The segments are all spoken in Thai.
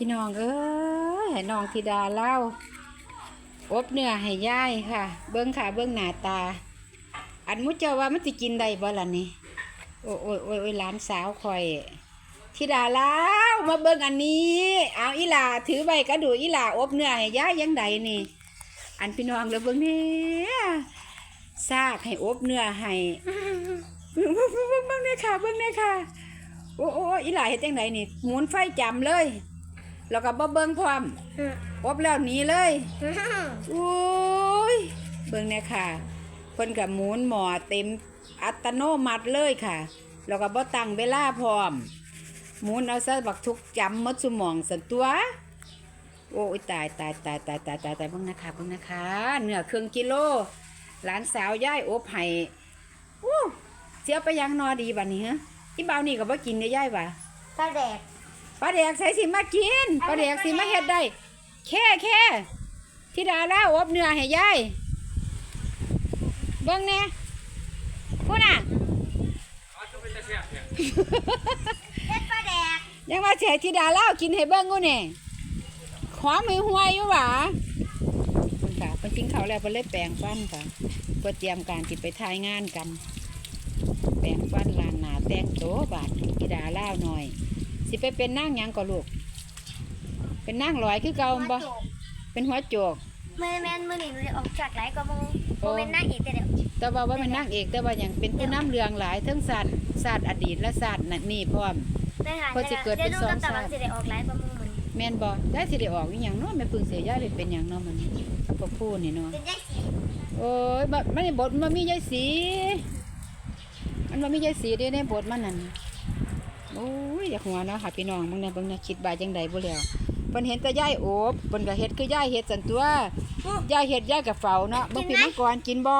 พี่น้องเอ้ยให้น้องธิดาเล่าอบเนื้อให้ย่ายค่ะ เบิ้งค่ะ เบิ้งหน้าตา อันมุจเจ้าว่ามันจะกินได้บ่ล่ะนี่โอ้ยโอ้ยโอ้ยโอ้ยหลานสาวคอยธิดาเล่ามาเบิ้งอันนี้ เอาอีหล่าถือใบกระดูอีหล่าอบเนื้อให้ย่ายยังไดนี่ อันพี่น้องเลยเบิ้งนี่ซากให้อบเนื้อให้เบิ้งเบิ้งเบิ้งเบิ้งเบิ้งเนี่ยค่ะ เบิ้งเนี่ยค่ะ โอ้โอ้อีหลาเฮ็ดจังไดนี่หมุนไฟจำเลย แล้วก็บ่เบิ่งพร้อมอบแล้วหนีเลยโอ้ยเบิ่งเนี่ยค่ะเพิ่นก็หมุนหมอเต็มอัตโนมัติเลยค่ะ แล้วก็บ่ตั้งเวลาพร้อมหมุนเอาซะบักทุกจำหมดสมองสันตัว โอ้ยตายตายตายตายตายตายตายเบิ่งนะคะเบิ่งนะคะเนื้อครึ่งกิโล หลานสาวย่ายอบให้โอ้เสียไปยังนอดีบัดนี้ฮะอีบ่าวนี่ก็บ่กินได้ย่ายว่ะปลาแดก ปลาแดกใส่สิมากินปลาแดกสิมาเฮ็ดได้แค่แค่ที่ดาล่าอบเนื้อให้ยายเบิ่งแหน่พูดน่ะเฮ็ดปลาแดกยังมาแฉที่ดาล่ากินให้เบิ่งกูนี่ขวามือห่วยอยู่หว่าเพิ่นค่ะเพิ่นกินข้าวแล้วเพิ่นเลยแปรงฟันค่ะเพื่อเตรียมการที่ไปถ่ายงานกัน แปรงฟันล้างหน้าแต่งโตวบาดที่ดาล่าหน่อย สิไปเป็นนางหยังก็ลูก เป็นนางลอยคือเก่าบ่หัวโจกเป็นหัวโจกแม่แม่นมื้อนี้หนูได้ออกจากหลายกว่าโมงโอ้บ่แม่นนางเอกแต่เดี๋ยวแต่ว่าว่าเป็นนางเอกแต่ว่าอย่างเป็นผู้น้ำเรืองหลายทั้งศาสตร์ศาสตร์อดีตและศาสตร์นี่พร้อม ได้ค่ะเพราะสิเกิดเป็นสองแต่ว่าชาติสิได้ออกหลายกว่าโมงมื้อนี้แม่นบ่ได้สิได้ออกอีหยังเนาะแม่ปึงเสียย่าเลยเป็นหยังเนาะมันพวกผู้นี่เนาะเป็นยายสีโอ้ยบัดมันในบทมันมียายสี มันบ่มียายสีเด้ในบทมันนั่น โอ้ยอยากหัวเนาะค่ะพี่น้องมึงเนี่ยเบิ่งนะคิดบาจังใดบ่แล้วเพิ่นเห็นแต่ยายโอบเพิ่นก็เฮ็ดคือยายเฮ็ดซั่นตัวยายเฮ็ดยายก็เฝ้าเนาะเบิ่งพี่มังกรกินบ่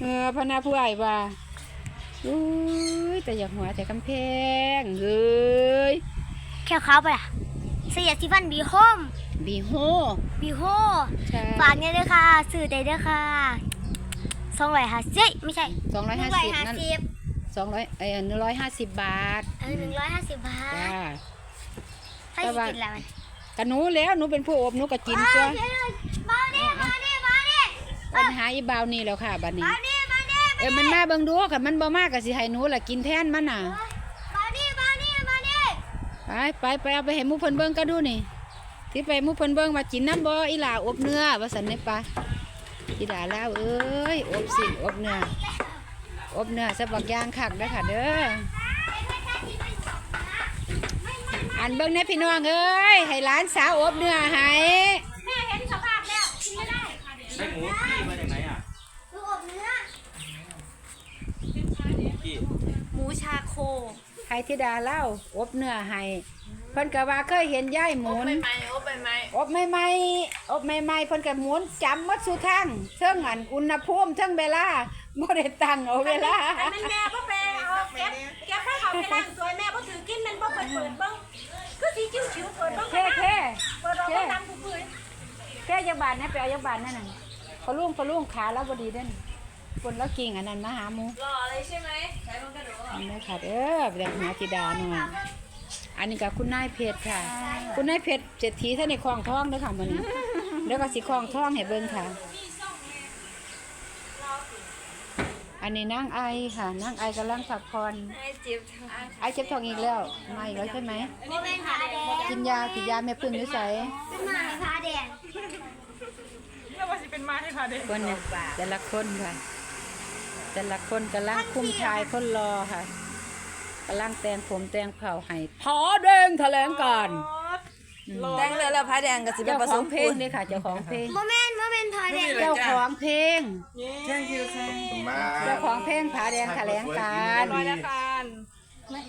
เออพะนาผู้อ้ายว่าอุ้ยแต่อยากหัวแต่กำแพงเอ้ยแค่ขาวไปล่ะเสียสิฟันบีโฮมบีโฮบีโฮใช่ฝากเนี่ยเด้อค่ะซื้อได้เด้อค่ะ250เอ้ยไม่ใช่สองร้อยห้าสิบนั่น150 สองร้อยเอ้ยหนึ่งร้อยห้าสิบบาทเออ150บาจ้าทให้แต่สิว่ากินแล้วมันกะหนูแล้วหนูเป็นผู้อบหนูก็กินตัวมาดิมาดิมาดิปัญหาอีบาวนี่แล้วค่ะบัดนี้มาดิมาดิเอ้ยมันมาเบิ่งดูค่ะมันบ่มากก็สิให้หนูล่ะกินแทนมันน่ะมาดิมาดิมาดิไปไปไปเอาไปให้หมูเพิ่นเบิ่งก็ดูนี่ที่ไปหมูเพิ่นเบิ่งว่ากินน้ำบ่อีหล่าอบเนื้อว่าซั่นได้ปะอีหล่าลาวเอ้ยอบสิอบเนื้อ อบเนื้อซะบักอย่างคักเด้อค่ะเด้ออันเบิ่งแน่พี่น้องเอ้ยให้หลานสาวอบเนื้อให้แม่เห็นสภาพแล้วกินไม่ได้ได้หมูพี่มาจากไหนอะดูอบเนื้อพี่หมูชาโคให้ธิดาเล่าอบเนื้อให้ เพิ่นก็ว่าเคยเห็นยายหมุนไม่โอ้ไปไหมอบใหม่ๆอบใหม่ๆเพิ่นก็หมุนจำหมัดสู่ทางเทิงอันอุณหภูมิเทิงเวลาบ่ได้ตั้งเอาเวลาอันนั้นแม่พ่อแปลเอาแก๊บแก๊บให้เขาไปล้างสวยแม่พ่อถือกินมันพ่อเปิดเปิดเบ้างคือสีจิ้วชิวเปิดเบ้างแค่แค่เปิดเราก็ตามผู้ปืนแค่ยักบาทนะไปเอายักบาทนั่นน่ะพอลุงพอลุงขาแล้วบ่ดีเด้นคนแล้วกิ่งอันนั้นมาหาหมูรออะไรใช่ไหมใช้มันกระโดด อันนี้ค่ะเด้อไปหาธิดาหน่อย อันนี้ก็คุณนายเพชรค่ะ คุณนายเพชรเศรษฐีท่านในคลองทองเด้อค่ะมื้อนี้แล้วก็สิคลองทองให้เบิ่งค่ะ อันนี้นางไอค่ะนางไอกำลังพักผ่อนไอ้จิ๊บไอเจ็บท้องอีกแล้วมาอีกแล้วใช่ไหมโมเป็นผาแดงกินยากินยาแม่พึ่งอยู่ใส่เป็นหมาผาแดงแล้วว่าสิเป็นมาให้พาเด็กคนเนี่ยแต่ละคนค่ะ แต่ละคนกำลังคุ้มชายคนรอค่ะ กำลังแต่งผมแต่งเผาให้พอเด้งแถลงก่อนแดงเลยแล้วพาแดงกับสิเป็นเจ้าผขสองมเพลปูงนนี่ค่ะเจ้าของเพลง โมเมนโมเมนผาแดงเจ้าของเพลง แจ้งคิวค่ะมาเจ้าของเพลงผาแดงแถลงการร้อยละกัน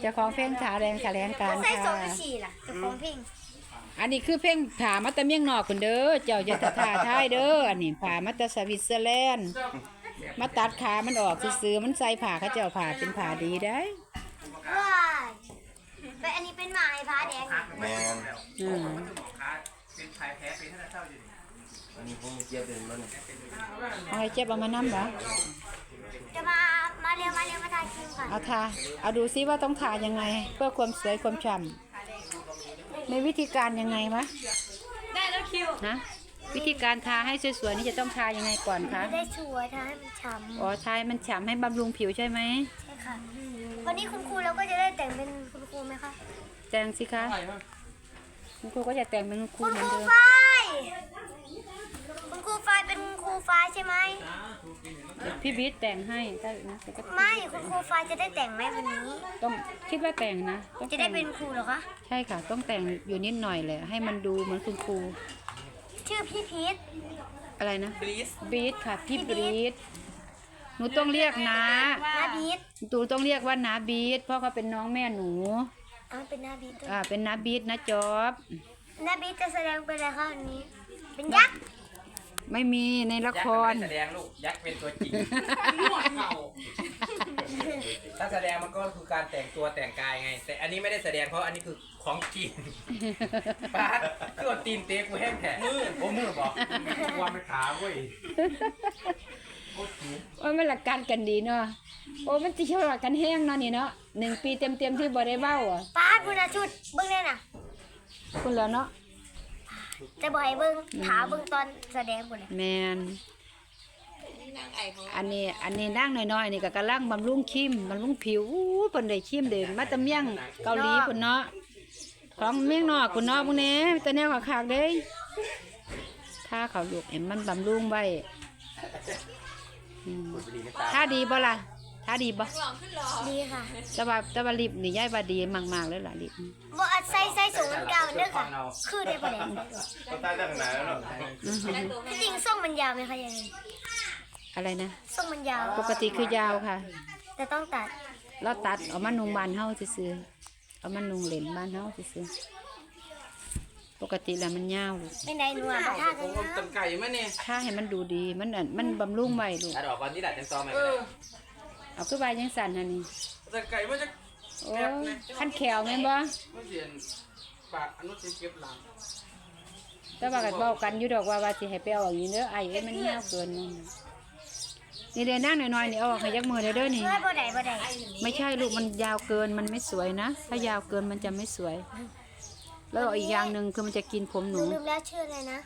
เจ้าของเพลงผาแดงแถลงการใส่สองค่ะฉี่ล่ะเจ้าของเพลงอันนี้คือเพลงผามาแตะเมียงนอกคนเด้อ เจ้าจะท่าทายเด้อ อันนี้ผามาแตะสวิตเซอร์แลนด์ มาตัดขามันออกซื้อๆมันใส่ผ่าเขาเจ้าผ่าเป็นผ่าดีได้ว้าย เป็นอันนี้เป็นหมาไอ้ผาแดงนี่แมนอืมอันนี้ผมเจียบเป็นมันเอาให้เจ็บเอามานั่มเหรอจะมา มาเร็วมาเร็วมาถ่ายคลิปก่อนเอาทาเอาดูซิว่าต้องทายังไง เพื่อความสวยความฉ่ในวิธีการยังไงวะได้แล้วคิวฮะวิธีการทาให้สวยๆนี่จะต้องทายังไงก่อนคะไม่ได้สวยทำให้มันฉ่ำอ๋อทาให้มันฉ่ำให้บำรุงผิวใช่ไหมใช่ค่ะ วันนี้คุณครูเราก็จะได้แต่งเป็นคุณค รูไหมคะแต่งสิคะอะไรบ้างคุณครูก็จะแต่งเป็นครูคุณเหมืคอนรูเดิมฝ้ายคุณครูฝ้ายเป็นครูฝ้ายใช่ไหมพี่บิ๊กแต่งให้ได้นะแต่ก็ไม่คุณครูฝ้ายจะได้แต่งไหมวันนี้ ต้องคิดว่าแต่งนะต้องจะได้แต่งเป็นครูเหรอคะใช่ค่ะ ต้องแต่งอยู่นิดหน่อยแหละให้มันดูเหมือนคุณครู ชื่อพี่พีทอะไรนะบลีสบีทค่ะพี่พี่บีบีท หนูต้องเรียกนะหน้าบีทหนูต้องเรียกว่านาบีทเพราะเขาเป็นน้องแม่หนูอ๋อเป็นหน้าบีทด้วยอ่า เป็นนาบีทนะจอบหน้าบีทจะแสดงเป็นอะไรคะวันนี้ เป็นยักษ์ไม่มีในละคร ยักษ์ไม่ได้แสดงลูกยักษ์เป็นตัวจริงถ้าแสดงมันก็คือการแต่งตัวแต่งกายไง แต่อันนี้ไม่ได้แสดงเพราะอันนี้คือของจริงป้าดคือเอาตีนเตะกูแห้งแผลมือโอ้มือบอกความเป็นขาเว้ย โอ้ยมันหลักการกันดีเนาะโอ้มันจะชอบหลักกันแห้งเนาะนี่เนาะหนึ่งปีเต็มเต็มๆที่บ่ได้เบ้าอะป้าดคุณอาชุดเบิ้งได้น่ะคุณแล้วเนาะจะบอกให้เบิ้งถาเบิ้งตอนแสดงหมดเลยแมนอันนี้อันนี้นั่งน้อยๆนี่ก็กำลังบำรุงคิมบำรุงผิวอู้เพิ่นได้คิมเด้มาแตะเมียงเกาหลีพุ่นเนาะของเมียงนอกพุ่นเนาะพวกนี้แต่แนวขากๆเด้ถ้าเขาลูกเห็นมันบำรุงไว้ อืมถ้าดีบ่ล่ะถ้าดีบ่ดีค่ะแต่ว่าแต่ว่าลิปนี่ยายว่าดีมากๆเลยล่ะลิปบ่อัดใส่ใส่สูงเก่าเด้อค่ะ คือได้ปะเนี่ยก็ตายจากไหนแล้วเนาะอือหือที่จริงส่งมันยาวไหมคะยังไงอะไรนะ ส่งมันยาว ปกติคือยาวค่ะ แต่ต้องตัดเราตัดเอามานุงบานเฮาซื่อๆเอามานุงเหรนบานเฮาซื่อๆ ปกติแล้วมันยาวลูกไม่ได้หนูอะมาท่ากันนะตันไก่มาเนี่ยถ้าให้มันดูดีมันอันมันบำรุงไว้ลูกตัดออกก่อนที่ดัดจังซอมไหมเอาคือว่ายังสั่นหั่นนี่ตันไก่มาจะโอ้ขั้นแขวแม่นบ่ไม่เสียนปากอนุสิเก็บหลังแต่ว่าก็เว้ากันอยู่ดอกว่าว่าสิให้ไปเอาอย่างนี้เด้อไอ้เอ้ยมันยาวเกินนั่นนี่เด้นั่งน้อยๆนี่เอาออกให้ยักมือเด้อเด้อนี่ ช่วยบ่ได้บ่ได้ไม่ใช่ลูกมันยาวเกินมันไม่สวยนะ ถ้ายาวเกินมันจะไม่สวย แล้วอีกอย่างหนึ่งคือมันจะกินผมหหนูนูลืมแล้วชื่ออะไรนะ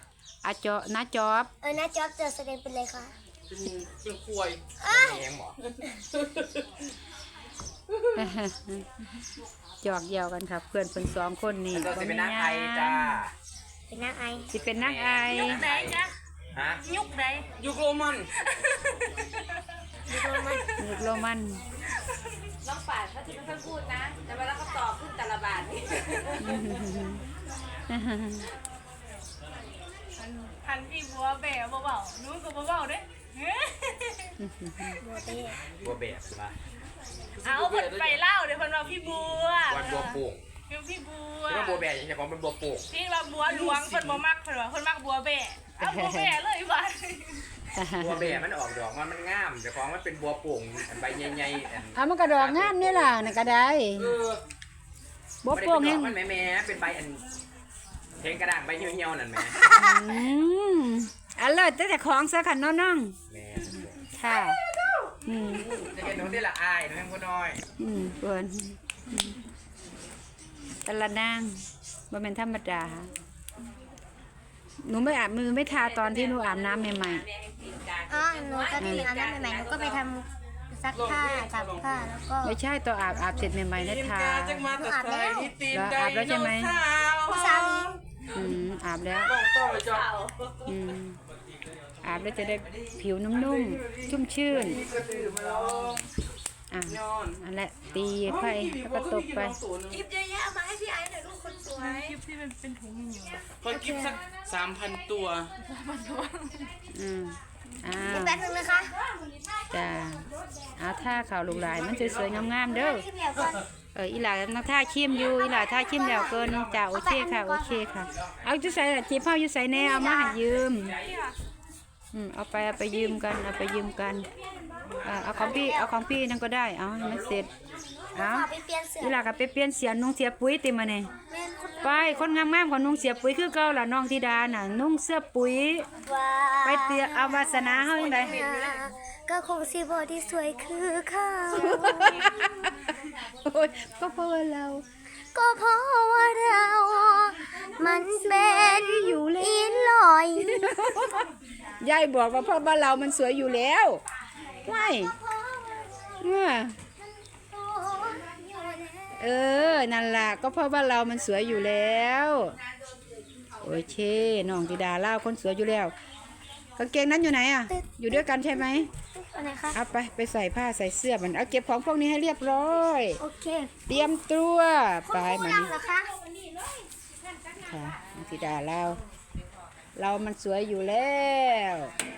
อาจอนะจอบ เออน้าจ๊อบจะแสดงเป็นอะไรคะเป็นเป็นควยแหงหมอจอกเยาวกันครับ เพื่อนเพิ่นสองคนนี่แล้วก็จะเป็นนางไอบ่มีหจ้า เป็นนางไอสิเป็นนางไอไหนจ๊ะฮะยุคไหนยุคโรมันลูกโรมัน น้องป่าดเขาจะไม่ค่อยพูดนะ แต่เวลาเขาตอบขึ้นแต่ละบาทนี่พันพี่บัวแบะเบาๆนู้นก็เบาๆเด้บัวเต้บัวแบบใช่ปะเอาเพิ่นไปเล่าเดี๋ยวเพิ่นว่าพี่บัววันบัวโป่งคือพี่บัวแล้วก็บัวแบบอย่างเงี้ยของเป็นบัวโป่งพี่ว่าบัวหลวงเพิ่นบ่มักเพิ่นว่าเพิ่นมักบัวแบะเอาบัวแบะเลยบ้าน บัวแบบมันออกดอกมันมันงามแต่ของมันเป็นบัวโป่งอันใบใหญ่ๆอันเอามันกระดอกงามนี่ล่ะน่ะก็ได้เออบ่โป่งแห้แห้งงมันแม่แม่ๆเป็นใบอันเพลงกระด้างใบเหี่ยวๆนั่นแหม่อืมอร่อยแต่แต่ของซะค่ะน้องแม่ๆค่ะอืมจะเห็นตรงที่ละอายนะแม่พ่อน้อยอืมเพิ่นอืมแต่ละนางบ่แม่นธรรมดาหนูไม่อาบมือไม่ทาตอนที่หนูอาบน้ำใหม่ อ๋อหนูก็ตื่นอาบน้ำใหม่ๆหนูก็ไปทำซักผ้าตักผ้าแล้วก็ๆไม่ใช่ตัวอาบอาบเสร็จใหม่ๆได้ทามาแต่ใส่ที่ตีนเหรออาบแล้วใช่ไหมผู้สาวนี้อืมอาบแล้วต้องต่อจ้ะอืมอาบแล้วจะได้ผิวนุ่มๆชุ่มชื่นอะนอนอันแหละตีไปแล้วก็ตบไปคลิปเยอะแยะมาให้พี่ไอ้หน่อยลูกคนสวยคอยกิฟสักสามพันตัวอืม อ่าแป๊บนึงนะคะจ้าเอาท่าข่าวลูกหลายมันสวยๆงามๆเด้อที่เดียวก่อนเอออีหลานักท่าชิมอยู่อีหลาท่าชิมแล้วเกินจ้าโอเคค่ะโอเคค่ะ เอาจุใส่ละจีบเฮาอยู่ใส่แน่เอามาให้ยืมอืมเอาไปเอาไปยืมกันเอาไปยืมกันเออเอาของพี่เอาของพี่นั่นก็ได้เอาให้มันเสร็จเอาขอไปเปลี่ยนเสื้ออีหลาก็ไปเปลี่ยนเสียนุ่งเสียปุ๋ยติมาเนี่ยแม่คุณไปคนงามๆของนุ่งเสียปุ๋ยคือเก่าล่ะน้องธิดาน่ะนุ่งเสื้อปุ๋ย ว่าไปเตียเอาวาสนาเฮาจังไดก็คงสิบที่สวยคือเขาโอ้ยก็เพราะว่าเราก็เพราะว่าเรา มันเป็นอยู่อีลอย ยายบอกว่าพ่อบ้านเรามันสวยอยู่แล้ว ไม่เออเออ นั่นล่ะก็เพราะบ้านเรามันสวยอยู่แล้ว โอเค น้องธิดาเล่าคนสวยอยู่แล้วกางเกงนั้นอยู่ไหนอะ อยู่ด้วยกันใช่ไหมอะไรคะเอาไปไปใส่ผ้าใส่เสื้อมันเอาเก็บของพวกนี้ให้เรียบร้อย โอเค เตรียมตัวไปคุณครูมายังนี่เหรอคะค่ะน้องธิดาเล่าเรามันสวยอยู่แล้วโอเค